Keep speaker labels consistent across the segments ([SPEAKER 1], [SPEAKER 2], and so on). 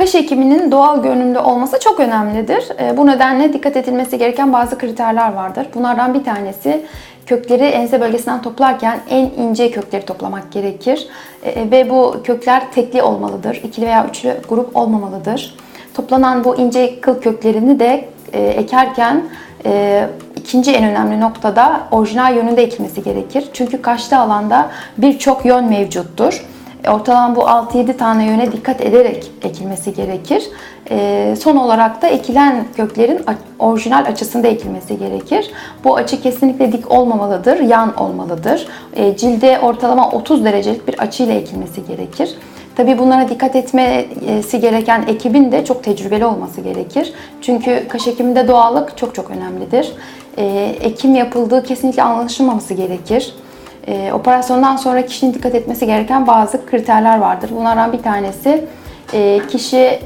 [SPEAKER 1] Kaş ekiminin doğal görünümlü olması çok önemlidir. E, Bu nedenle dikkat edilmesi gereken bazı kriterler vardır. Bunlardan bir tanesi kökleri ense bölgesinden toplarken en ince kökleri toplamak gerekir. E, Ve bu kökler tekli olmalıdır. İkili veya üçlü grup olmamalıdır. Toplanan bu ince kıl köklerini de e, ekerken e, ikinci en önemli noktada orijinal yönünde ekilmesi gerekir. Çünkü kaşlı alanda birçok yön mevcuttur. Ortalama bu 6-7 tane yöne dikkat ederek ekilmesi gerekir. Ee, son olarak da ekilen köklerin orijinal açısında ekilmesi gerekir. Bu açı kesinlikle dik olmamalıdır, yan olmalıdır. Ee, cilde ortalama 30 derecelik bir açıyla ekilmesi gerekir. Tabii bunlara dikkat etmesi gereken ekibin de çok tecrübeli olması gerekir. Çünkü kaş ekiminde doğallık çok çok önemlidir. Ee, ekim yapıldığı kesinlikle anlaşılmaması gerekir. E, operasyondan sonra kişinin dikkat etmesi gereken bazı kriterler vardır. Bunlardan bir tanesi e, kişi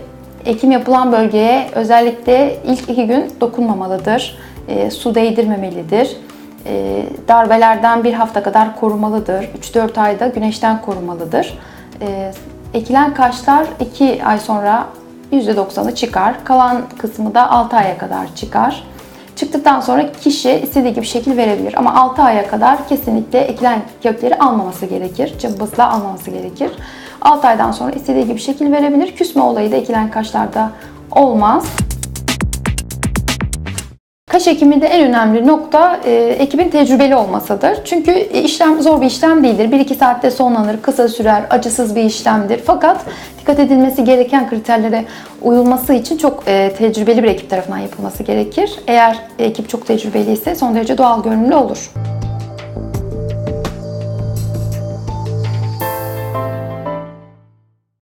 [SPEAKER 1] ekim yapılan bölgeye özellikle ilk iki gün dokunmamalıdır. E, su değdirmemelidir. E, darbelerden bir hafta kadar korumalıdır. 3-4 ayda güneşten korumalıdır. E, ekilen kaşlar 2 ay sonra %90'ı çıkar. Kalan kısmı da 6 aya kadar çıkar. Çıktıktan sonra kişi istediği gibi şekil verebilir. Ama 6 aya kadar kesinlikle ekilen kökleri almaması gerekir. Cımbızla almaması gerekir. 6 aydan sonra istediği gibi şekil verebilir. Küsme olayı da ekilen kaşlarda olmaz. Kaş ekiminde en önemli nokta e, ekibin tecrübeli olmasıdır. Çünkü e, işlem zor bir işlem değildir. 1-2 saatte sonlanır, kısa sürer, acısız bir işlemdir. Fakat dikkat edilmesi gereken kriterlere uyulması için çok e, tecrübeli bir ekip tarafından yapılması gerekir. Eğer ekip çok tecrübeli ise son derece doğal görünümlü olur.